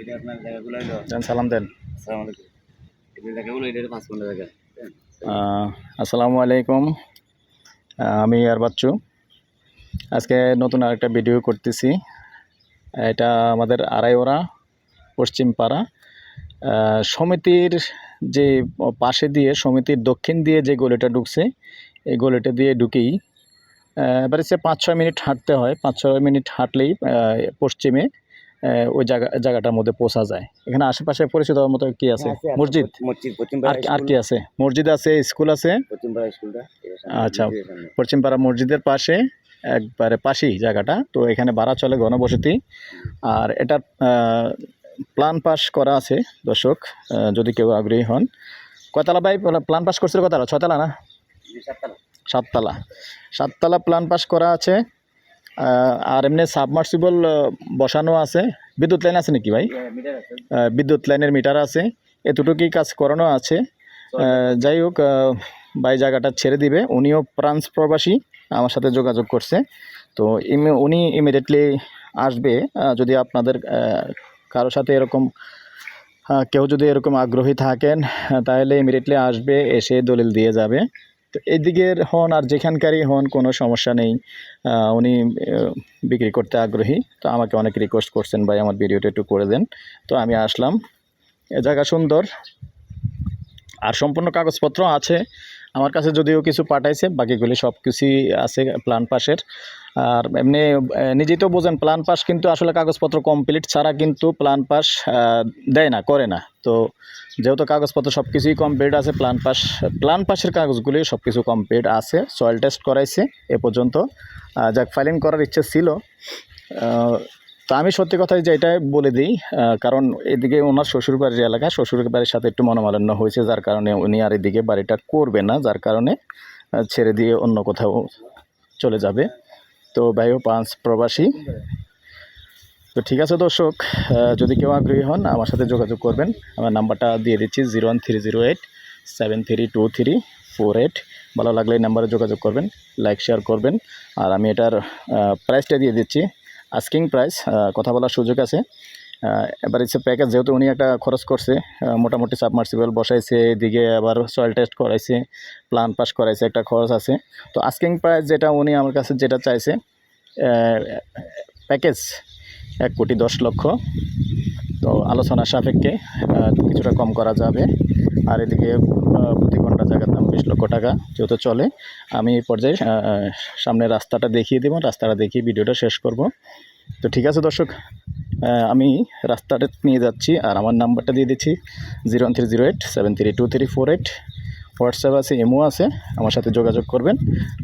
এটা আপনার জায়গাগুলো হলো দেন সালাম দেন। আসসালামু আলাইকুম। এটা জায়গাগুলো এটা পাঁচ পনেরো জায়গা। আসসালামু আলাইকুম। আমি আর বাচ্চু। আজকে নতুন আরেকটা ভিডিও করতেছি। এটা আমাদের আড়াইওড়া পশ্চিম পাড়া সমিতির যে পাশে দিয়ে সমিতির দক্ষিণ দিয়ে যে গলিটা ঢুকছে এই গলিটা দিয়ে ঢুকেই এবারে সে পাঁচ ছয় মিনিট হাঁটতে হয়। পাঁচ ছয় মিনিট হাঁটলেই পশ্চিমে ওই জায়গা জায়গাটার মধ্যে পৌঁছা যায়। এখানে আশেপাশে পরিচিত মতো কি আছে? মসজিদ? আর কি আছে? মসজিদ আছে স্কুল আছে? আচ্ছা। পশ্চিমপাড়া মসজিদের পাশে একবারে পাশেই জায়গাটা। তো এখানে ভাড়া চলে ঘনবসতি আর এটা প্ল্যান পাস করা আছে দর্শক যদি কেউ আগ্রহী হন। কয়তলা ভাই? প্ল্যান পাস করছিল কতলা ছয়তলা না? সাততলা। সাততলা। সাততলা প্ল্যান পাস করা আছে। আর এমনি সাবমার্সিবল বসানো আছে। বিদ্যুৎ লাইন আছে নাকি ভাই? বিদ্যুৎ লাইনের মিটার আছে। এতটুকুই কাজ করানো আছে। যাই হোক ভাই জায়গাটা ছেড়ে দিবে। উনিও ফ্রান্স প্রবাসী আমার সাথে যোগাযোগ করছে। তো উনি ইমিডিয়েটলি আসবে। যদি আপনাদের কারোর সাথে এরকম কেউ যদি এরকম আগ্রহী থাকেন তাহলে ইমিডিয়েটলি আসবে এসে দলিল দিয়ে যাবে। তো এদিকের হন আর যেখানকারই হন কোনো সমস্যা নেই। উনি বিক্রি করতে আগ্রহী। তো আমাকে অনেক রিকোয়েস্ট করছেন, ভাই, আমার ভিডিওটা একটু করে দেন। তো আমি আসলাম। এ জায়গা সুন্দর। আর সম্পূর্ণ কাগজপত্র আছে। আমার কাছে যদিও কিছু পাঠাইছে, বাকিগুলি সব কিছুই আছে প্ল্যান পাসের আর এমনি নিজেই তো বোঝেন প্ল্যান পাস কিন্তু আসলে কাগজপত্র কমপ্লিট ছাড়া কিন্তু প্ল্যান পাস দেয় না, করে না। তো যেহেতু কাগজপত্র সব কিছুই কমপ্লিট আছে প্ল্যান পাস প্ল্যান পাসের কাগজগুলি সব কিছু কমপ্লিট আছে সয়েল টেস্ট করাইছে এ পর্যন্ত। যাক ফাইলিং করার ইচ্ছে ছিল। তো আমি সত্যি কথাই যে এটাই বলে দিই কারণ এদিকে ওনার শ্বশুর বাড়ির এলাকা শ্বশুর বাড়ির সাথে একটু মনোমালিন্য হয়েছে, যার কারণে উনি আর এদিকে বাড়িটা করবে না, যার কারণে ছেড়ে দিয়ে অন্য কোথাও চলে যাবে। তো ভাইও পাঁচ প্রবাসী। তো ঠিক আছে দর্শক যদি কেউ আগ্রহী হন, আমার সাথে যোগাযোগ করবেন। আমার নাম্বারটা দিয়ে দিচ্ছি zero one three zero eight seven three two three four eight. ভালো লাগলে এই নাম্বারে যোগাযোগ করবেন, লাইক, শেয়ার করবেন। আর আমি এটার প্রাইসটা দিয়ে দিচ্ছি আস্কিং প্রাইস কথা বলার সুযোগ আছে। এবার হচ্ছে প্যাকেজ যেহেতু উনি একটা খরচ করছে মোটামুটি সাবমার্সিবল বসাইছে, এদিকে আবার সয়েল টেস্ট করাইছে প্ল্যান পাস করাইছে, একটা খরচ আছে। তো আস্কিং প্রাইস যেটা উনি আমার কাছে যেটা চাইছে প্যাকেজ এক কোটি দশ লক্ষ। তো আলোচনা সাপেক্ষে কিছুটা কম করা যাবে। আর এদিকে প্রতি ঘণ্টা জায়গার দাম বিশ লক্ষ টাকা যেহেতু চলে, আমি এই পর্যায়ে সামনে রাস্তাটা দেখিয়ে দেবো, রাস্তাটা দেখিয়ে ভিডিওটা শেষ করব। তো ঠিক আছে দর্শক আমি রাস্তাটা নিয়ে যাচ্ছি আর আমার নাম্বারটা দিয়ে দিচ্ছি, zero three zero eight seven three two three four eight. WhatsApp আছে এমও আছে, আমার সাথে যোগাযোগ করবেন,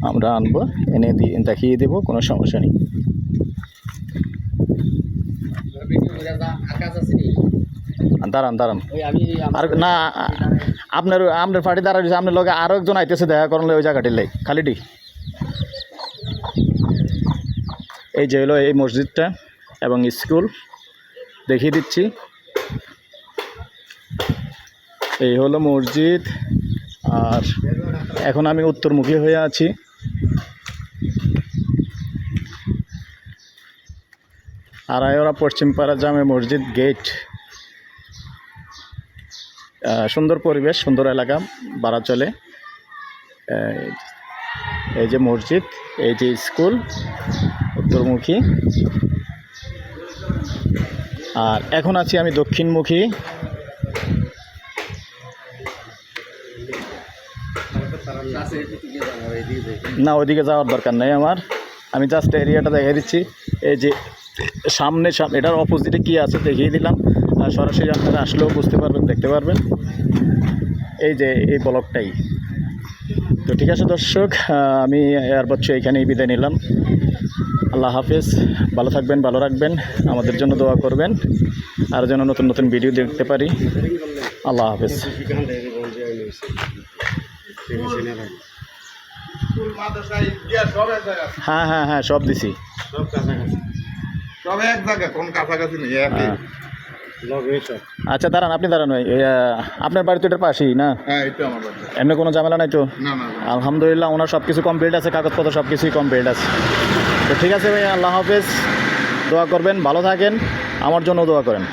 আমরা আনব, এনে দিয়ে দেখিয়ে দেবো, কোনো সমস্যা নেই। দাঁড়ান দাঁড়ান। আর না, আপনার আপনার পার্টি দাঁড়া দিয়েছে আপনার লগে আরও একজন আইতেছে, দেখা করলে ওই জায়গাটির লাই খালিটি এই যে হলো এই মসজিদটা এবং স্কুল। দেখিয়ে দিচ্ছি। এই হলো মসজিদ। আর এখন আমি উত্তরমুখী হয়ে আছি। আড়াইওড়া পশ্চিমপাড়া জামে মসজিদ গেট। সুন্দর পরিবেশ, সুন্দর এলাকা, বাড়া চলে। এই- যে মসজিদ, এই যে স্কুল, উত্তরমুখী। আর এখন আছি আমি দক্ষিণমুখী। না, ওইদিকে যাওয়ার দরকার নেই আমার। আমি জাস্ট এরিয়াটা দেখিয়ে দিচ্ছি। এই যে সামনে সামনে এটার অপোজিটে কী আছে দেখিয়ে দিলাম। আর সরাসরি আপনারা আসলেও বুঝতে পারবেন, দেখতে পারবেন। এই যে এই ব্লকটাই। তো ঠিক আছে দর্শক আমি আর বচ্চ এখানেই বিদায় নিলাম। আল্লাহ হাফেজ ভালো থাকবেন ভালো রাখবেন আমাদের জন্য দোয়া করবেন। আর যেন নতুন নতুন ভিডিও দেখতে পারি। আল্লাহ হাফেজ। হ্যাঁ হ্যাঁ হ্যাঁ সব দিছি। সব এক জায়গা কোন কাছাকাছি নেই। আচ্ছা দাঁড়ান আপনি দাঁড়ান ওই, আপনার বাড়ি তো এটার পাশেই না? হ্যাঁ এমনি কোনো ঝামেলা নাই তো? আলহামদুলিল্লাহ ওনার সব কিছু কমপ্লিট আছে কাগজপত্র সব কিছুই কমপ্লিট আছে। তো ঠিক আছে ভাই আল্লাহ হাফেজ। দোয়া করবেন ভালো থাকেন আমার জন্য দোয়া করেন।